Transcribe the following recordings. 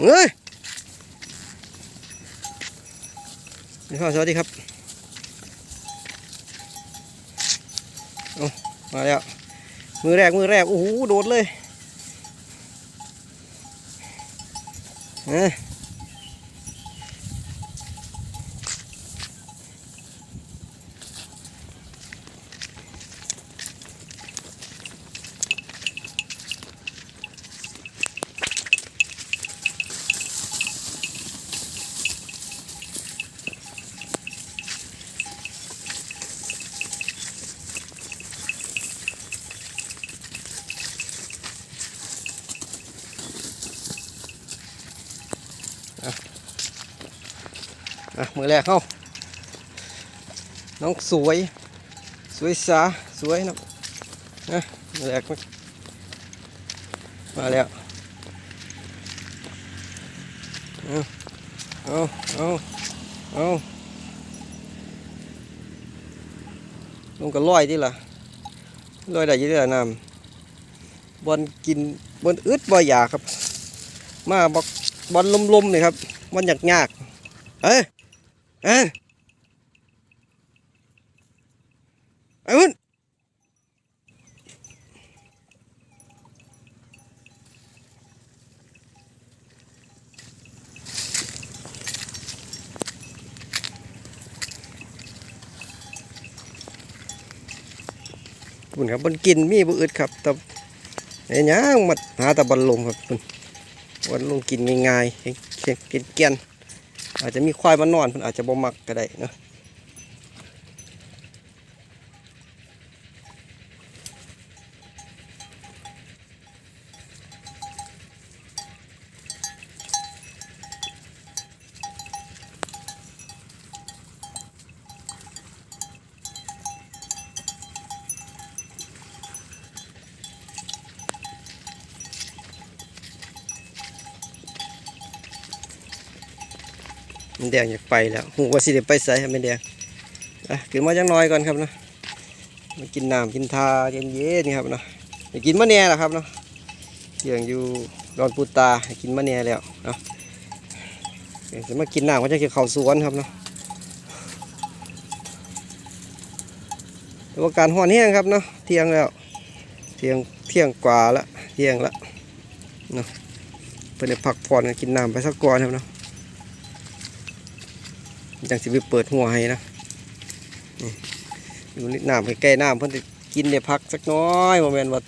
เอ้ยนี่พ่อสวัสดีครับเอามาแล้ว มือแรก มือแรก โอ้โห โดดเลยเอ้ อะมือแรกเข้าน้องสวย สวยสาสวยนะนะมือแรกมาแล้วเอาเอาเอาเอาลงกับลอยที่ล่ะลอยได้ยี่ได้อน้ำบอลกินบอลอึดบ่อยากครับ มาบอลลมๆนี่ครับบอลยากยากๆเอ้ย เอ้ยไอ้วุ้นคุณครับบนกินมีบ่อึดครับแต่ไอ้ยังมาหาแต่บอลลมครับคุณบอลลมกินง่ายๆให้กินเกลียน อาจจะมีควายมานอนเพิ่นอาจจะบ่มักก็ได้เนาะ แดงอยากไปแล้วหูว่าสิเดไปใส่ให้มันแดงอะกินมาจังน้อยก่อนครับเนาะมากินน้ำกินทาเย็นเย็นๆครับเนาะไปกินมะแน่ละครับเนาะเที่ยงอยู่ดอนปูตากินมะแน่แล้วเนาะเดี๋ยวจะมากินน้ำก็จะกินข้าวสวนครับเนาะแต่ว่าการห่อนแห้งครับเนาะเที่ยงแล้วเที่ยงเที่ยงกว่าละเที่ยงละเนาะเพื่อนพักผ่อนกันกินน้ำไปสักก่อนครับเนาะ จังสิไปเปิดหัวให้นะอยู่นิดน้ำใกล้ๆน้ำเพิ่นจะกินได้พักสักน้อยโมเมนต์ว่า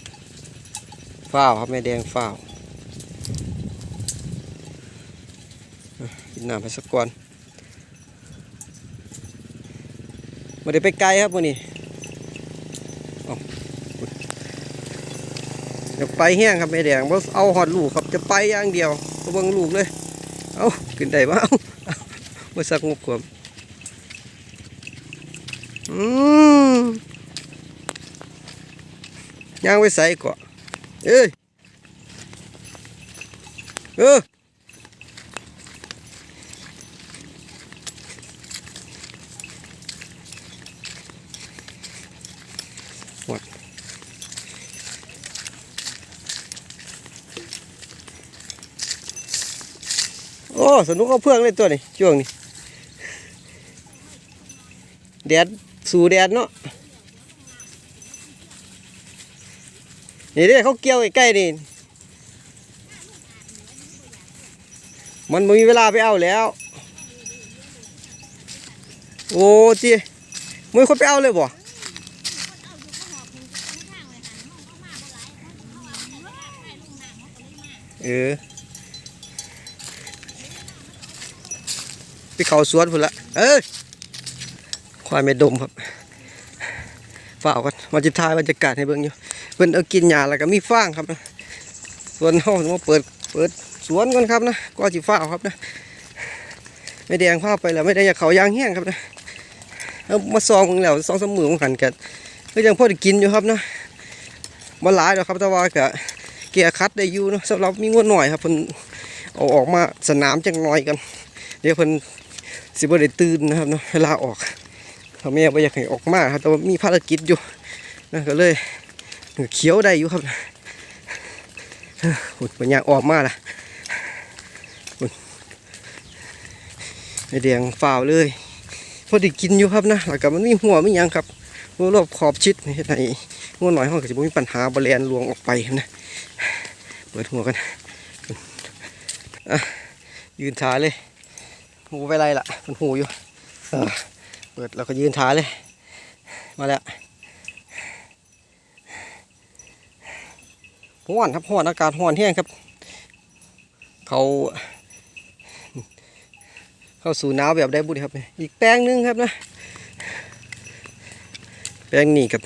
ฝ้าวครับแม่แดงฝ้าวกินน้ำไปสักก่อนมาได้ไปไกลครับวันนี้จะไปแห้งครับแม่แดงเอาหอดลูกครับจะไปอย่างเดียวเบิ่งลูกเลย เอาขึ้นได้บ่เอาเอา บ่สักงบกวมอืมย่างไว้ใส่ก่อนเอ้ยเออหมดโอ้ สนุกเอาเพื่องเลยตัวนี้ช่วงนี้ แดดสู่แดดเนาะนี่เด้เขาเกี่ยวใกล้ๆนี่มันบ่มีเวลาไปเอาแล้ว โอ้จีมึงคนไปเอาเลยบ่เออไปเขาสวนพุ่นละเอ้ย ควายไม่ดมครับเฝ้ากันมาจิทายบรรยากาศให้เบิ่งอยู่เพิ่นเอากินหญ้าแล้วก็มีฟางครับนะส่วนเฮามาเปิดเปิดสวนกันครับนะก็สิฝ้าครับนะไม่แดงผ้าไปแล้วไม่ได้อยากเขายางแห้งครับนะเอามาซองเบิ่งแล้วซองสามมือของหันกันก็ยังพอได้กินอยู่ครับนะบ่หลายดอกครับแต่ว่าก็เกียร์คัดได้อยู่เนาะสำหรับมีงวดหน่อยครับเพิ่นเอาออกมาสนามจังหน่อยกัน เดี๋ยวเพิ่นสิบ่ได้ตื่นนะครับเนาะเวลาออก พ่อแม่บ่อยากให้ออกมาครับแต่ว่ามีภารกิจอยู่นะก็เลยเขียวได้อยู่ครับหุ่นปัญญางออกมาล่ะไอแดงฝ่าวเลยพอดีกินอยู่ครับนะแล้วก็มันมีหัวไม่ยังครับรอบขอบชิดนี่ในงัวหน่อยห้องก็จะมีปัญหาบริเลนลวงออกไปนะเปิดหัวกันอะยืนท้าเลยหูไปไรล่ะมันหูอยู่ เปิดแล้วก็ยืนท้าเลย มาแล้วห้อนครับห้อนอากาศห้อนแห้งครับ เขาเข้าสู่หนาวแบบได้บุญครับ อีกแปลงหนึงครับนะ แปลงนี้กับ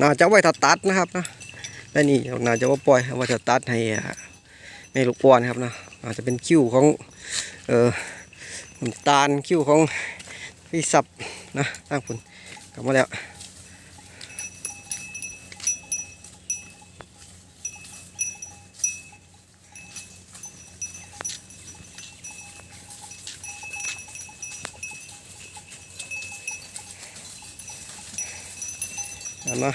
น่าจะไว้ถัดตัดนะครับนะและนี่น่าจะว่าปล่อยไว้ถัดตัดให้อ่าแม่ลูกป้อนครับนะอาจจะเป็นคิ้วของเออน้ำตาลคิ้วของพี่สับ นะตั้งผลกลับมาแล้วเอามา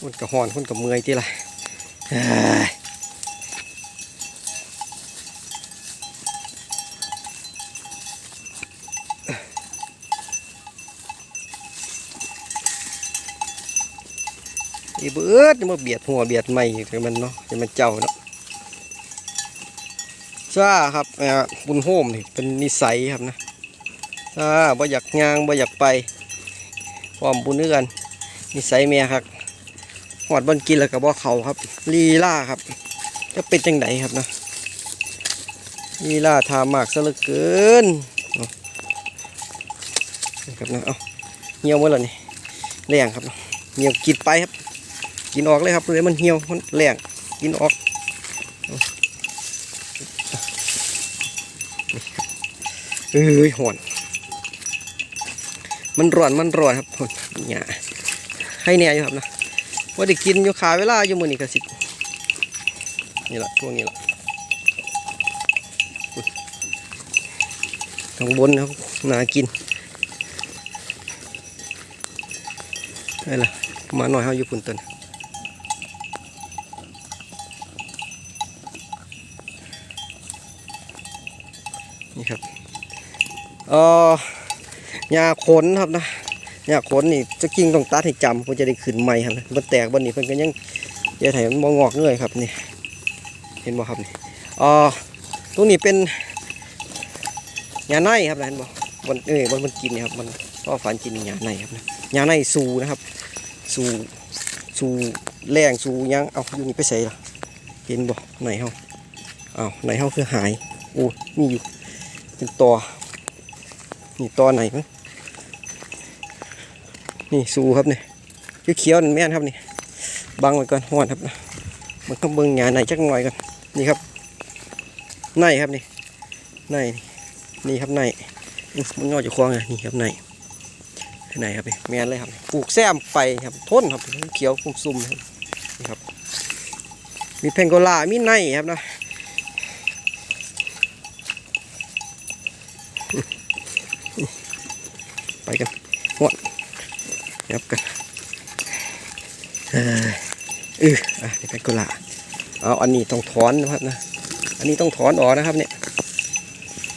คนกับหอนคนกับเมื่อยที่ละ อีเบิดจะมาเบียดหัวเบียดไม่ถึงมันเนาะจะมันเจ้าเนาะซ่าครับเอ่อบุญโฮมนี่เป็นนิสัยครับนะอ่าบ่อยากย่างบ่อยากไปพร้อมบุญเอื้อนนิสัยเมียครับหอดบอนกินแล้วก็บ่เขาครับ ลีล่าครับ จะเป็นจังไดครับนะลีล่าทามากซะเหลือเกินนะครับนะเอาเหี่ยวหมดแล้วนี่แรงครับเหี่ยวกินไปครับ กินออกเลยครับเลยมันเหี่ยวมันแรงกินออกเอ้ยหอนมันร้อนมันร้อนครับทนเนี่ยให้แน่อยู่ครับนะว่าได้กินอยู่ขาเวลาอยู่มือนี่กระสินี่แหละช่วงนี้แหละอุ๊ยทางบนนะครับนากินนี่แหละมาหน่อยเขาอยู่ปุ่นต้นครับ เออหญ้าขนครับนะหญ้าขนนี่จะกิ่งต้องตัดให้จำเพื่อจะได้ขึ้นใหม่ครับมันแตกบนนี้เพิ่นก็ยังยาให้มันบ่งอกเงยครับนี่เห็นบ่ครับนี่อ๋อตรงนี้เป็นหญ้าในครับนะเห็นบ่บนเอ้ยบนมันกินนี่ครับมันพ่อฝันกินหญ้าในครับนะหญ้าในสูนะครับ สูสูแรงสูยังเอาอยู่นี่ไปใส่ละเห็นบ่ไหนเฮาอ้าวไหนเฮาคือหายโอ้มีอยู่เป็นตัว นี่ตอไหนมั้งนี่สูครับเนี่ยเขียวๆนั่นแม่นครับนี่บังไว้ก่อนหอนครับมันก็เบิ่งหยาไหนจักหน่อยกันนี่ครับในครับนี่ในนี่ครับในมันงอจากควงไงนี่ครับในในครับนี่แม่นเลยครับปลูกแซมไปครับทนครับเขียวคุ้มซุ่มครับนี่ครับมีเพนโกลามีในครับนะ ไปกันหวดยับกันเออเอออะเดี๋ยวไปกุหลาบเอาอันนี้ต้องถอนนะครับนะ อันนี้ต้องถอนออกนะครับเนี่ย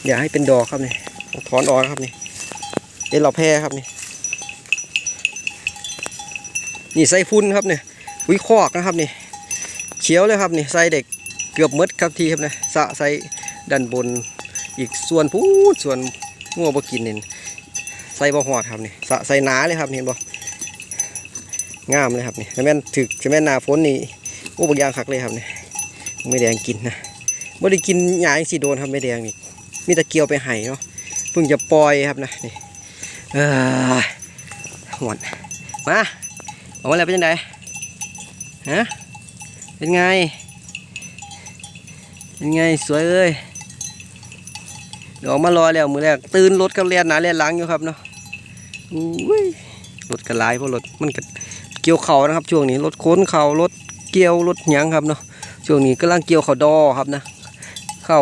อย่าให้เป็นดอกครับเนี่ยต้องถอนออกนครับนี่เป็นเราแพ้ครับนี่นี่ใส่ฟุ้นครับเนี่ยวิคอกนะครับนี่เขียวเลยครับนี่ใส่เด็กเกือบมดครับทีครับเนี่ยสะใส่ด้านบนอีกส่วนพูดส่วน งัวบกินนี่ใส่บ่หอดครับนี่ใส่หนาเลยครับเห็นบ่งามเลยครับนี่แต่แม่นถึกแต่แม่นหนาฝนนี่โอ้บางอย่างคักเลยครับนี่ไม่แดงกินนะไม่ได้กินหญ้าจังสีโดนครับไม่แดงนี่มีตะเกียวไปไห้เนาะเพิ่งจะปล่อยครับนะนี่เออหวนมาออกมาแล้วเป็นยังไงฮะเป็นไงเป็นไงสวยเลย ดี๋ยวออกมารอแล้วมือแรกตื่นรถกับเรียนหนาเรียนล้างอยู่ครับเนาะอุ้ยรถกระลเพราะรถมันกเกี่ยวเข่านะครับ ช่วงนี้รถค้นเข่ารถเกี่ยวรถหยังครับเนาะช่วงนี้กำลังเกี่ยวเข่าดอครับนะเข้า